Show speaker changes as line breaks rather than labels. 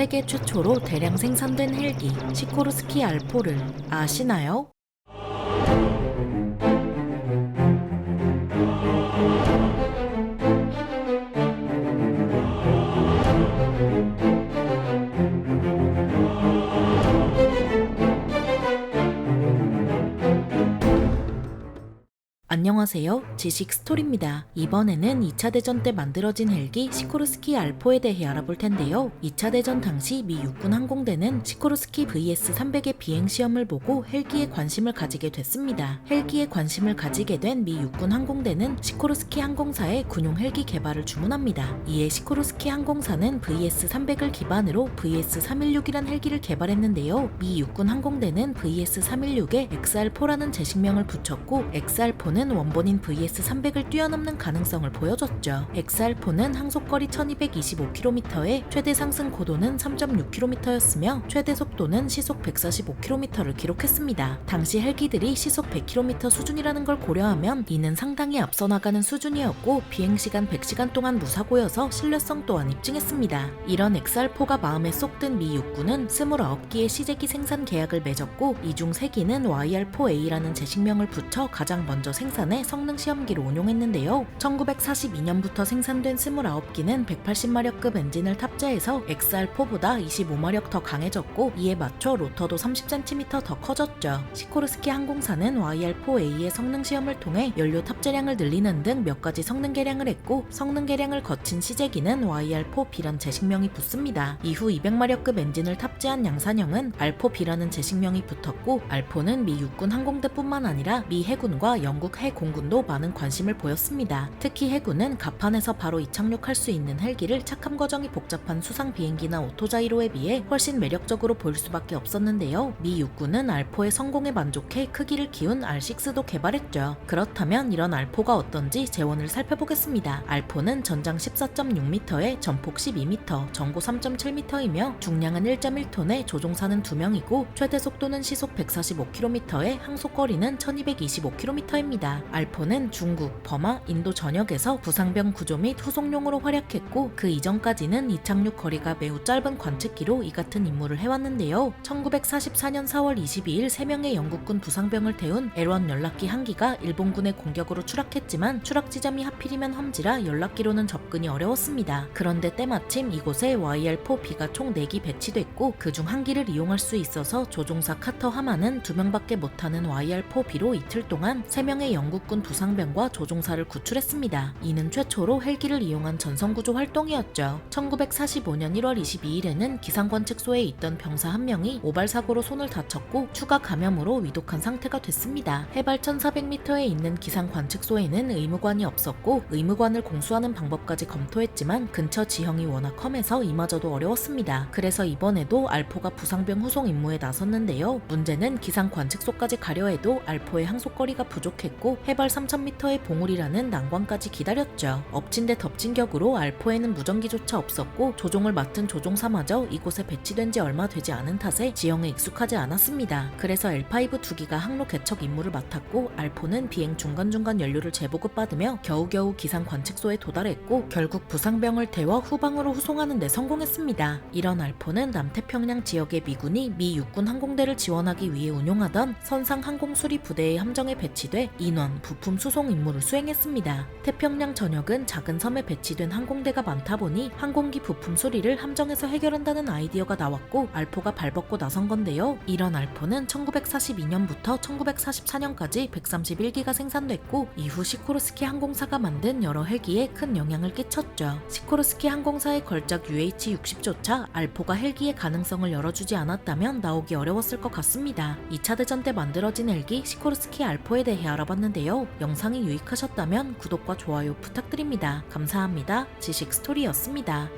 세계 최초로 대량 생산된 헬기 시코르스키 알포를 아시나요? 안녕하세요. 지식 스토리입니다. 이번에는 2차 대전 때 만들어진 헬기 시코르스키 알포에 대해 알아볼 텐데요. 2차 대전 당시 미 육군 항공대는 시코르스키 VS-300의 비행 시험을 보고 헬기에 관심을 가지게 됐습니다. 헬기에 관심을 가지게 된 미 육군 항공대는 시코르스키 항공사에 군용 헬기 개발을 주문합니다. 이에 시코르스키 항공사는 VS-300을 기반으로 VS-316이란 헬기를 개발했는데요. 미 육군 항공대는 VS-316에 XR4라는 제식명을 붙였고 XR4는 원본인 VS300을 뛰어넘는 가능성을 보여줬죠. XR4는 항속거리 1225km에 최대 상승 고도는 3.6km였으며 최대 속도는 시속 145km를 기록했습니다. 당시 헬기들이 시속 100km 수준이라는 걸 고려하면 이는 상당히 앞서 나가는 수준이었고 비행시간 100시간 동안 무사고여서 신뢰성 또한 입증했습니다. 이런 XR4가 마음에 쏙 든 미 육군은 29기의 시제기 생산 계약을 맺었고 이 중 3기는 YR4A라는 제식명을 붙여 가장 먼저 생산 해 성능 시험기로 운용했는데요. 1942년부터 생산된 29기는 180마력급 엔진을 탑재해서 XR4보다 25마력 더 강해졌고 이에 맞춰 로터도 30cm 더 커졌죠. 시코르스키 항공사는 YR4A의 성능 시험을 통해 연료 탑재량을 늘리는 등 몇 가지 성능 개량을 했고 성능 개량을 거친 시제기는 YR4B란 제식명이 붙습니다. 이후 200마력급 엔진을 탑재한 양산형은 R4B라는 제식명이 붙었고 R4는 미 육군 항공대뿐만 아니라 미 해군과 영국 해 공군도 많은 관심을 보였습니다. 특히 해군은 갑판에서 바로 이착륙할 수 있는 헬기를 착함 과정이 복잡한 수상 비행기나 오토자이로에 비해 훨씬 매력적으로 보일 수밖에 없었는데요. 미 육군은 R4의 성공에 만족해 크기를 키운 R6도 개발했죠. 그렇다면 이런 R4가 어떤지 재원을 살펴보겠습니다. R4는 전장 14.6m에 전폭 12m, 전고 3.7m이며 중량은 1.1톤에 조종사는 2명이고 최대 속도는 시속 145km에 항속거리는 1225km입니다. 알포는 중국, 버마, 인도 전역에서 부상병 구조 및 후속용으로 활약했고 그 이전까지는 이착륙 거리가 매우 짧은 관측기로 이 같은 임무를 해왔는데요. 1944년 4월 22일 3명의 영국군 부상병을 태운 L1 연락기 한 기가 일본군의 공격으로 추락했지만 추락 지점이 하필이면 험지라 연락기로는 접근이 어려웠습니다. 그런데 때마침 이곳에 YR-4B가 총 4기 배치됐고 그중 한 기를 이용할 수 있어서 조종사 카터 하마는 2명밖에 못하는 YR-4B로 이틀 동안 3명의 영국 군 부상병과 조종사를 구출했습니다. 이는 최초로 헬기를 이용한 전선구조 활동이었죠. 1945년 1월 22일에는 기상관 측소에 있던 병사 한 명이 오발 사고로 손을 다쳤고 추가 감염으로 위독한 상태가 됐습니다. 해발 1400m에 있는 기상 관측소에는 의무관이 없었고 의무관을 공수하는 방법까지 검토했지만 근처 지형이 워낙 험해서 이마저도 어려웠습니다. 그래서 이번에도 알포가 부상병 후송 임무에 나섰는데요. 문제는 기상 관측소까지 가려 해도 알포의 항속거리가 부족했고 해발 3000m의 봉우리라는 난관까지 기다렸죠. 엎친 데 덮친 격으로 알포에는 무전기조차 없었고 조종을 맡은 조종사마저 이곳에 배치된 지 얼마 되지 않은 탓에 지형에 익숙하지 않았습니다. 그래서 L5 두 기가 항로 개척 임무를 맡았고 알포는 비행 중간중간 연료를 재보급받으며 겨우겨우 기상 관측소에 도달했고 결국 부상병을 태워 후방으로 후송하는 데 성공했습니다. 이런 알포는 남태평양 지역의 미군이 미 육군 항공대를 지원하기 위해 운용하던 선상 항공 수리 부대의 함정에 배치돼 인원, 부품 수송 임무를 수행했습니다. 태평양 전역은 작은 섬에 배치된 항공대가 많다 보니 항공기 부품 수리를 함정에서 해결한다는 아이디어가 나왔고 알포가 발벗고 나선 건데요. 이런 알포는 1942년부터 1944년까지 131기가 생산됐고 이후 시코르스키 항공사가 만든 여러 헬기에 큰 영향을 끼쳤죠. 시코르스키 항공사의 걸작 UH-60조차 알포가 헬기의 가능성을 열어주지 않았다면 나오기 어려웠을 것 같습니다. 2차 대전 때 만들어진 헬기 시코르스키 알포에 대해 알아봤 는데요. 영상이 유익하셨다면 구독과 좋아요 부탁드립니다. 감사합니다. 지식 스토리였습니다.